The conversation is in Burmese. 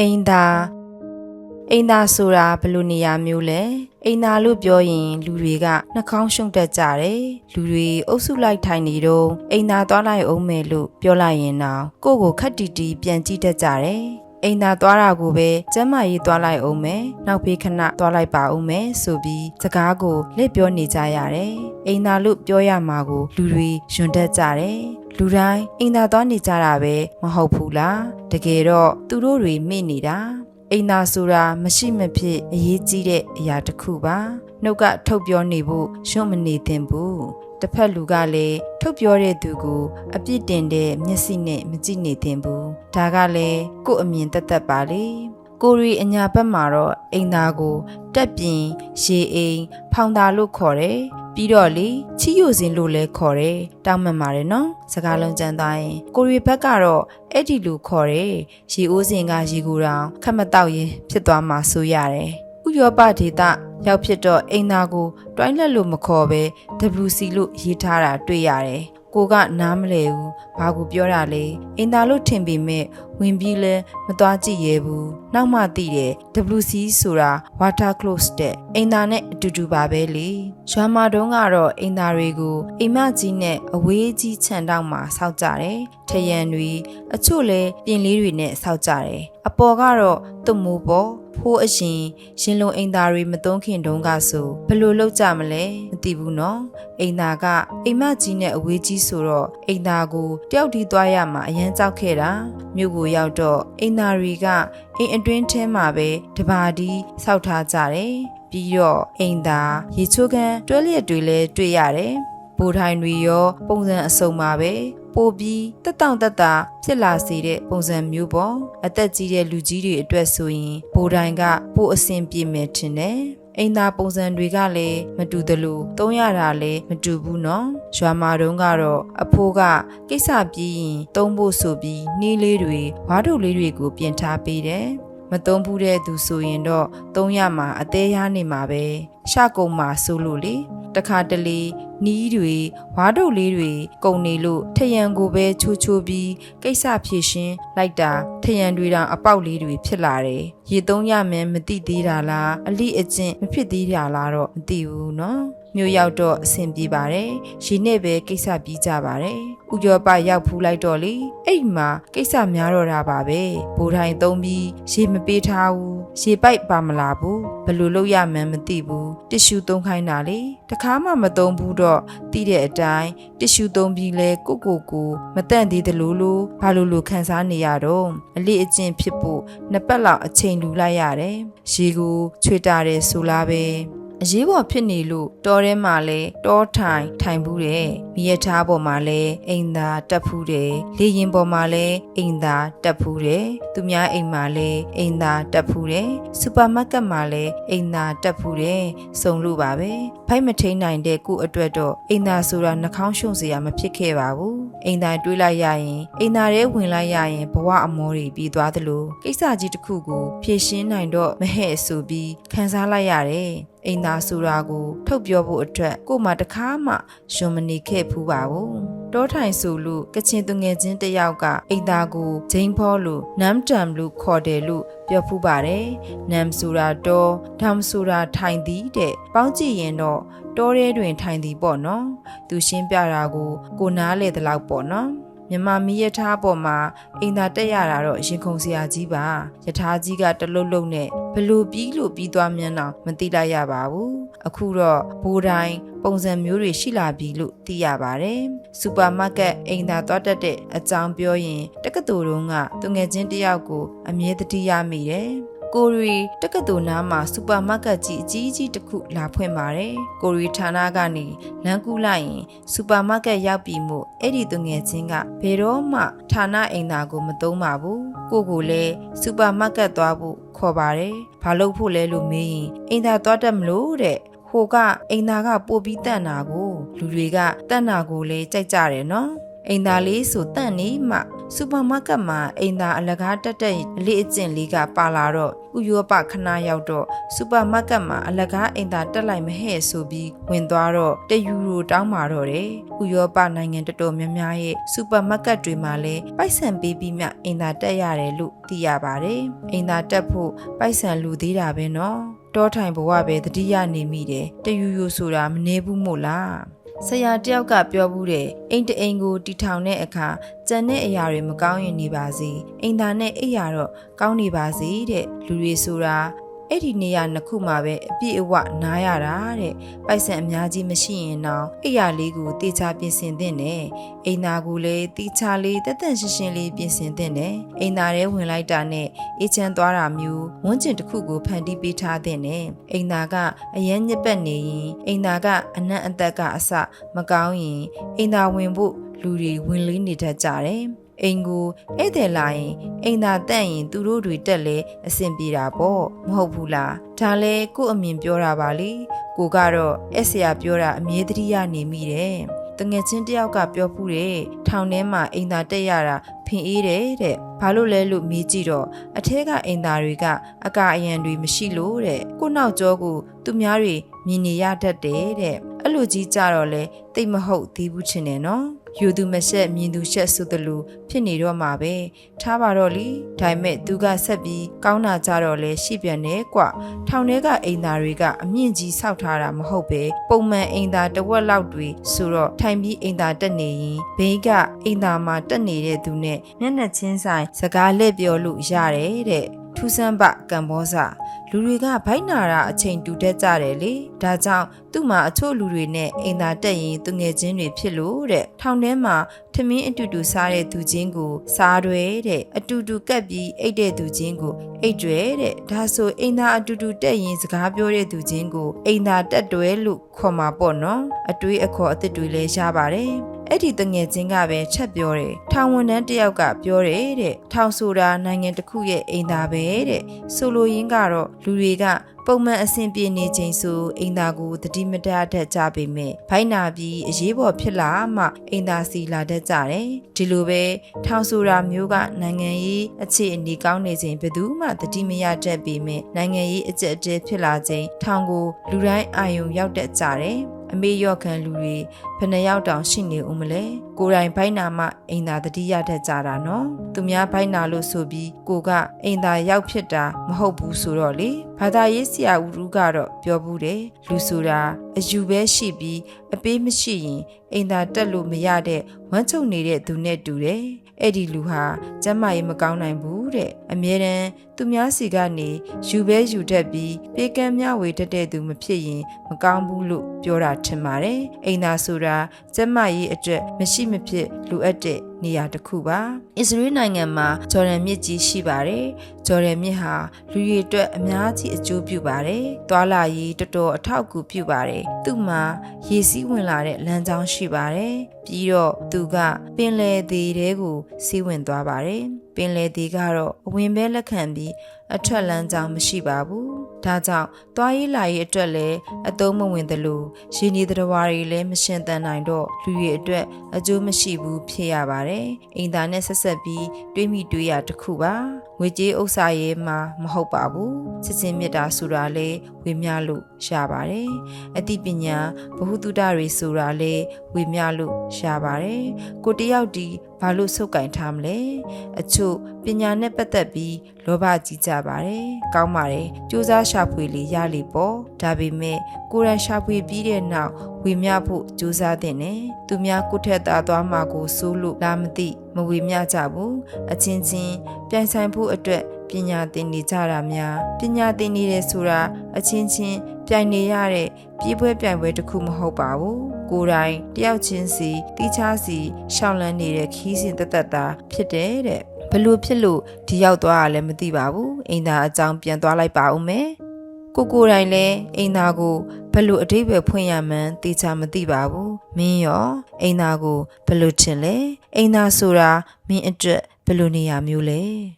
အိမ်သာအိမ်သာဆိုတာဘယ်လိုနေရာမျိုးလဲအိမ်သာလို့ပြောရင်လူတွေကနှာခေါင်းရှုံတတ်ကြတယ်လူတွေအုပ်စုလိုက်ထိုင်နေတော့အိမ်သာသွားလိုက်အောင်မယ်လို့ပြောလိုက်ရင်တော့ကိုယ့်ကိုခက်တီတီပြန်ကြည့်တတ်ကြတယ်အိမ်သာသွားတာကိုပဲကျမ်းမာရေးသွားလိုက်အောင်မယ်နောက်ဖေးခဏသွားလိုက်ပါအောင်မယ်ဆိုပြီးစကားကိုလက်ပြောနေကြရတယ်အိမ်သာလို့ပြောရမှာကိုလူတွေယွန်းတတ်ကြတယ် လူတိုင်းအိမ်သာသွားနေကြတာပဲမဟုတ်ဘူးလားတကယ်တော့သူတို့တွေမေ့နေတာအိမ်သာဆိုတာမရှိမဖြစ်အရေးကြီးတဲ့အရာတစ်ခုပါနှုတ်ကထုတ်ပြောနေဖို့ရှုံ့မနေသင့်ဘူးတစ်ဖက်လူကလည်းထုတ်ပြောတဲ့သူကိုအပြစ်တင်တဲ့မျက်စိနဲ့မကြည့်နေသင့်ဘူးဒါကလည်းကို့အမြင်သက်သက်ပါလေ ကိုရီအညာဘက်မှာတော့အိမ်သားကိုတက်ပြင်းရေအိမ်ဖောင်သာလို့ခေါ်တယ်ပြီးတော့လေချီယိုစင်လို့လဲခေါ်တယ်တောင်းမှန်ပါတယ်နော်စကားလုံးကြမ်းသွားရင်ကိုရီဘက်ကတော့အဲ့ဒီလူခေါ်တယ်ရေအိုးစင်ကရေကိုတောင်ခက်မတော့ရင်ဖြစ်သွားမှာဆိုရတယ်ဥရောပဒေသရောက်ဖြစ်တော့အိမ်သားကိုတွိုင်းလက်လို့မခေါ်ပဲ WC လို့ရေးထားတာတွေ့ရတယ် ကိုကနားမလဲဘူးဘာကိုပြောတာလဲအင်တာလို့ထင်ပေမဲ့ဝင်ပြီးလဲမသွားကြည့်ရဲဘူးနောက်မှသိတယ် WC ဆိုတာ water close တဲ့အင်တာနဲ့အတူတူပါပဲလေရွာမာတုံးကတော့အင်တာတွေကိုအိမ်မကြီးနဲ့အဝေးကြီးခြံတောက်မှာစောက်ကြတယ်ထရန်တွေအချို့လဲပြင်လေးတွေနဲ့စောက်ကြတယ်အပေါ်ကတော့တုတ်မိုးပေါ် ဖိုးအရင်ရင်လုံအိမ်သားတွေမသုံးခင်တုန်းကဆိုဘယ်လိုလုပ်ကြမလဲမသိဘူးနော်အိမ်သားကအိမ်မကြီးနဲ့အဝေးကြီးဆိုတော့အိမ်သားကိုတယောက်ဒီသွားရမှာအရန်ကြောက်ခဲ့တာမြို့ကိုရောက်တော့အိမ်သားတွေကအိမ်အတွင်းထဲမှာပဲတပါးဒီစောက်ထားကြတယ်ပြီးတော့အိမ်သားရေချိုးကန်တွဲလျက်တွေလည်းတွေ့ရတယ်ဘိုးထိုင်တွေရောပုံစံအစုံပါပဲ ပိုပြီးတက်တောင့်တက်တာဖြစ်လာစေတဲ့ပုံစံမျိုးပေါ့အသက်ကြီးတဲ့လူကြီးတွေအတွက်ဆိုရင်ဘိုးတိုင်းကပိုအဆင်ပြေမယ်ထင်တယ်အိမ်သာပုံစံတွေကလည်းမတူသလိုတုံးရတာလည်းမတူဘူးနော်ရွာမာတုံးကတော့အဖိုးကကိစ္စပြီးရင်တုံးဖို့ဆိုပြီးနှီးလေးတွေဝါတို့လေးတွေကိုပြင်ထားပေးတယ် မသုံးဘူးတဲ့သူဆိုရင်တော့သုံးရမှာအသေးရနေမှာပဲရှကုံမှာဆိုလို့လေတခါတလေနီးတွေဝါတုတ်လေးတွေကုန်နေလို့ထယံကိုပဲချိုးချိုးပြီးကိစ္စဖြေရှင်းလိုက်တာထယံတွေတောင်အပေါက်လေးတွေဖြစ်လာတယ်ရေသုံးရမယ်မသိသေးတာလားအလိအကျင့်မဖြစ်သေးတာလားတော့မသိဘူးနော် မြို့ရောက်တော့အဆင်ပြေပါတယ်ရေနဲ့ပဲကိစ္စပြီးကြပါတယ်ဥရောပရောက်ဖူးလိုက်တော့လေအဲ့မှာကိစ္စများတော့တာပါပဲဘိုးထိုင်သုံးပြီးရေမပေးထားဘူးရေပိုက်ပါမလာဘူးဘယ်လိုလုပ်ရမှန်းမသိဘူးတစ်ရှူသုံးခိုင်းတာလေတခါမှမသုံးဘူးတော့တီးတဲ့အတိုင်းတစ်ရှူသုံးပြီးလဲကိုကိုကိုမတန့်သေးသလိုလိုဘာလို့လိုခံစားနေရတော့အလေးအကျင့်ဖြစ်ဖို့နှစ်ပတ်လောက်အချိန်လူလိုက်ရတယ်ရေကိုချွေတာတယ်ဆိုလားပဲ အရေးပေါ်ဖြစ်နေလို့တောထဲမှာလဲတောထိုင်ထိုင်ဘူးတယ်မိရထားပေါ်မှာလဲအိမ်သာတက်ဖူးတယ်လေရင်ပေါ်မှာလဲအိမ်သာတက်ဖူးတယ်သူများအိမ်မှာလဲအိမ်သာတက်ဖူးတယ်စူပါမားကတ်မှာလဲအိမ်သာတက်ဖူးတယ်စုံလို့ပါပဲဖိုက်မထိန်နိုင်တဲ့ကိုအတွက်တော့အိမ်သာဆိုတာနှာခေါင်းရှုံစရာမဖြစ်ခဲ့ပါဘူးအိမ်သာတွေးလိုက်ရရင်အိမ်သာထဲဝင်လိုက်ရရင်ဘဝအမောတွေပြီးသွားသလိုကိစ္စကြီးတစ်ခုကိုဖြေရှင်းနိုင်တော့မဟဲ့ဆိုပြီးခံစားလိုက်ရတယ်အိမ်သာဆိုတာကို ထုတ်ပြောဖို့အတွက်ကို့မှာတခါမှယွန်မနေခဲ့ဖူးပါဘူးတောထိုင်ဆိုလို့ကချင်သူငယ်ချင်းတစ်ယောက်ကအိမ်သာကိုဂျိန်းဖောလို့နမ်တမ်လို့ခေါ်တယ်လို့ပြောဖူးပါတယ်နမ်ဆိုတာတောဒမ်ဆိုတာထိုင်သည်တဲ့ပေါင်းကြည့်ရင်တော့တောထဲတွင်ထိုင်သည်ပေါ့နော် သူရှင်းပြတာကိုကိုနားလေတဲ့လောက်ပေါ့နော် မြမမီးရထားပေါ်မှာအိမ်သာတက်ရတာတော့ရင်ခုန်စရာကြီးပါယထာကြီးကတလုတ်လုတ်နဲ့ဘလို့ပြီးလို့ပြီးသွားမြန်တော့မသိလိုက်ရပါဘူးအခုတော့ဘိုးတိုင်းပုံစံမျိုးတွေရှိလာပြီလို့သိရပါတယ်စူပါမားကတ်အိမ်သာသွားတတ်တဲ့အကြောင်းပြောရင် တက္ကသိုလ်တုန်းကသူငယ်ချင်းတယောက်ကိုအမြဲတတိရမိတယ် ကိုရီတက္ကသိုလ်နားမှာစူပါမားကတ်ကြီးအကြီးကြီးတစ်ခုလာဖွင့်ပါတယ်။ကိုရီဌာနကနေလမ်းကူးလိုက်ရင်စူပါမားကတ်ရောက်ပြီမို့အဲ့ဒီသူငယ်ချင်းကဘယ်တော့မှဌာနအိမ်သာကိုမသုံးပါဘူး။ကိုကိုလည်းစူပါမားကတ်သွားဖို့ခေါ်ပါတယ်။ဘာလို့ဖို့လဲလို့မေးရင်အိမ်သာသွားတတ်မလို့တဲ့။ဟိုကအိမ်သာကပို့ပြီးတန့်တာကိုလူတွေကတန့်တာကိုလည်းကြိုက်ကြတယ်နော်။အိမ်သားလေးဆိုတန့်နေမှ စူပါမားကတ်မှာအိမ်သာအလကားတက်တက်အလေးအကျင့်လေးကပါလာတော့ဥရောပခဏရောက်တော့စူပါမားကတ်မှာအလကားအိမ်သာတက်လိုက်မဟဲ့ဆိုပြီးဝင်သွားတော့တယူရိုတောင်းမာတော့တယ်ဥရောပနိုင်ငံတော်တော်များများရဲ့စူပါမားကတ်တွေမှာလည်းပိုက်ဆံပေးပြီးမှအိမ်သာတက်ရတယ်လို့သိရပါတယ်အိမ်သာတက်ဖို့ပိုက်ဆံလူသေးတာပဲနော်တောထိုင်ဘဝပဲတတိယနေမိတယ်တယူရိုဆိုတာမနေဘူးမို့လား ဆရာတယောက်ကပြောဘူးတဲ့အိမ်တအိမ်ကိုတီထောင်တဲ့အခါကြံတဲ့အရာတွေမကောင်းရင်နေပါစေအိမ်သာနဲ့အိယာတော့ကောင်းနေပါစေတဲ့လူတွေဆိုတာ အဲ့ဒီနေရာနှစ်ခုမှာပဲအပြည့်အဝနားရတာတဲ့ပိုက်ဆံအများကြီးမရှိရင်တော့အိယာလေးကိုတေချာပြင်ဆင်သင့်တယ်အိမ်သာကိုလည်းတေချာလေးတက်တက်ရှင်းရှင်းလေးပြင်ဆင်သင့်တယ်အိမ်သာထဲဝင်လိုက်တာနဲ့အေးချမ်းသွားတာမျိုးဝန်းကျင်တစ်ခုကိုဖန်တီးပေးထားသင့်တယ်အိမ်သာကအရန်ညစ်ပတ်နေရင်အိမ်သာကအနံ့အသက်ကအစမကောင်းရင်အိမ်သာဝင်ဖို့လူတွေဝင်လေးနေတတ်ကြတယ် အိမ်ကိုဧည့်သည်လာရင်အိမ်သာတက်ရင်သူတို့တွေတက်လဲအဆင်ပြေတာပေါ့မဟုတ်ဘူးလားဒါလဲကို့အမြင်ပြောတာပါလေကိုကတော့အဲ့ဆရာပြောတာအမြဲတမ်းရနေမိတယ်တငယ်ချင်းတယောက်ကပြောဖူးတယ်ထောင်ထဲမှာအိမ်သာတက်ရတာဖင်အေးတယ်တဲ့ဘာလို့လဲလို့မေးကြည့်တော့အထက်ကအိမ်သာတွေကအကာအယံတွေမရှိလို့တဲ့ကိုနောက်ကျောကိုသူများတွေမြင်နေရတတ်တယ်တဲ့အဲ့လိုကြီးကြတော့လဲတိတ်မဟုတ်သေးဘူးချင်တယ်နော် ယူသူမရှက်မြင်သူရှက်ဆိုသလိုဖြစ်နေတော့မှာပဲထားပါတော့လीဒါပေမဲ့သူကဆက်ပြီးကောင်းတာကြတော့လဲရှိပြန်တယ်ကွထောင်ထဲကအိမ်သားတွေကအမြင့်ကြီးဆောက်ထားတာမဟုတ်ပဲပုံမှန်အိမ်သားတစ်ဝက်လောက်တွေဆိုတော့ထိုင်ပြီးအိမ်သားတက်နေရင်ဘေးကအိမ်သားမှာတက်နေတဲ့သူနဲ့မျက်နှာချင်းဆိုင်စကားလက်ပြောလို့ရတယ်တဲ့ထူးဆန်းပကံဘောဇ လူတွေကဗိုက်နာတာအချိန်တူတတ်ကြတယ်လေဒါကြောင့်သူ့မှာအချို့လူတွေနဲ့အိမ်သာတက်ရင်သူငယ်ချင်းတွေဖြစ်လို့တဲ့ထောင်ထဲမှာထမင်းအတူတူစားတဲ့သူချင်းကိုစားတွေတဲ့အတူတူကပ်ပြီးအိတ်တဲ့သူချင်းကိုအိတ်တွေတဲ့ဒါဆိုအိမ်သာအတူတူတက်ရင်စကားပြောတဲ့သူချင်းကိုအိမ်သာတက်တွဲလို့ခေါ်မှာပေါ့နော်အတွေးအခေါ်အသစ်တွေလည်းရပါတယ် အဲ့ဒီတငယ်ချင်းကပဲချက်ပြောတယ်ထောင်ဝန်ထမ်းတစ်ယောက်ကပြောတယ်တဲ့ထောင်ဆိုတာနိုင်ငံတစ်ခုရဲ့အိမ်သာပဲတဲ့ဆိုလိုရင်းကတော့လူတွေကပုံမှန်အဆင်ပြေနေချိန်ဆိုအိမ်သာကိုတတိမတတ်တတ်ကြပေမဲ့ဘိုင်းနာပြီးအရေးပေါ်ဖြစ်လာမှအိမ်သာစီလာတတ်ကြတယ်ဒီလိုပဲထောင်ဆိုတာမျိုးကနိုင်ငံရေးအခြေအနေကောင်းနေချိန်ဘယ်သူမှတတိမရတတ်ပေမဲ့နိုင်ငံရေးအကျက်အတဲဖြစ်လာချိန်ထောင်ကိုလူတိုင်းအာယုံရောက်တတ်ကြတယ် အမေရော့ခံလူတွေဘယ်နှယောက်တောင်ရှိနေဦးမလဲကိုယ်တိုင်ဘိုင်းနာမှအိမ်သာတတိယတတ်ကြတာနော်သူများဘိုင်းနာလို့ဆိုပြီးကိုကအိမ်သာရောက်ဖြစ်တာမဟုတ်ဘူးဆိုတော့လေ ဘာသာရေးဆရာဦးရူကတော့ပြောဘူးတယ်လူဆိုတာအယူပဲရှိပြီးအပေးမရှိရင်အိမ်သာတက်လို့မရတဲ့ဝမ်းချုပ်နေတဲ့သူနဲ့တူတယ်အဲ့ဒီလူဟာကျမ်းမာရေးမကောင်းနိုင်ဘူးတဲ့အမြဲတမ်းသူများစီကနေယူပဲယူတတ်ပြီးပေးကမ်းမျှဝေတတ်တဲ့သူမဖြစ်ရင်မကောင်းဘူးလို့ပြောတာထင်ပါတယ်အိမ်သာဆိုတာကျမ်းမာရေးအတွက်မရှိမဖြစ်လိုအပ်တဲ့နေရာတစ်ခုပါအစ္စရေးနိုင်ငံမှာဂျော်ဒန်မြစ်ကြီးရှိပါတယ်ဂျော်ဒန်မြစ်ဟာလူတွေအတွက်အများကြီးအကျိုးပြုပါတယ်သွာလာရေးတော်တော်အထောက်အကူပြုပါတယ်သူ့မှာရေစီးဝင်လာတဲ့လမ်းကြောင်းရှိပါတယ်ပြီးတော့သူကပင်လယ်သေးတဲကိုစီးဝင်သွားပါတယ်ပင်လယ်သေးကတော့အဝင်ပဲလက်ခံပြီး အထွက်လမ်းကြောင်းမရှိပါဘူးဒါကြောင့်သွားရေးလာရေးအတွက်လည်းအသုံးမဝင်သလိုရင်းနေသတ္တဝါတွေလည်းမရှင်သန်နိုင်တော့လူတွေအတွက်အကျိုးမရှိဘူးဖြစ်ရပါတယ်။အိမ်သားနဲ့ဆက်ဆက်ပြီးတွေးမိတွေးရတစ်ခုပါ။ငွေကြေးဥစ္စာရေးမှာမဟုတ်ပါဘူး။စစ်စင်မြတ်တာဆိုတာလေဝေမျှလို့ရပါတယ်။အသိပညာဘ ഹു တုဒတွေဆိုတာလေဝေမျှလို့ရပါတယ်။ကိုတယောက်ဒီဘာလို့စုပ်ကင်ထားမလဲ။အချို့ပညာနဲ့ပတ်သက်ပြီးလောဘကြီးကြပါတယ်။ကောင်းပါတယ်။စူးစမ်းရှာဖွေလေရလေပေါ့။ဒါပေမဲ့ကိုယ်တိုင်ရှာဖွေပြီးတဲ့နောက်ဝေမျှဖို့စူးစမ်းတဲ့နဲ့သူများကိုယ်ထက်သာသွားမှာကိုစိုးလို့လာမသိမဝေမျှကြဘူး။အချင်းချင်းပြိုင်ဆိုင်ဖို့အတွက်ပညာသင်နေကြတာများပညာသင်နေတယ်ဆိုတာအချင်းချင်းပြိုင်နေရတဲ့ပြေးပွဲပြိုင်ပွဲတစ်ခုမဟုတ်ပါဘူးကိုယ်တိုင်တယောက်ချင်းစီတီးခြားစီရှောင်းလန်းနေတဲ့ခီးစဉ်တသက်တာဖြစ်တယ်တဲ့ ဘလို့ဖြစ်လို့ဒီရောက်သွားတာလည်းမသိပါဘူးအိမ်သာအကြောင်းပြန်သွားလိုက်ပါဦးမယ်ကိုကိုယ်တိုင်လည်းအိမ်သာကိုဘလို့အတိတ်ပဲဖွင့်ရမှန်းသိချာမသိပါဘူးမင်းရောအိမ်သာကိုဘလို့ထင်လဲအိမ်သာဆိုတာမင်းအတွက်ဘလို့နေရာမျိုးလဲ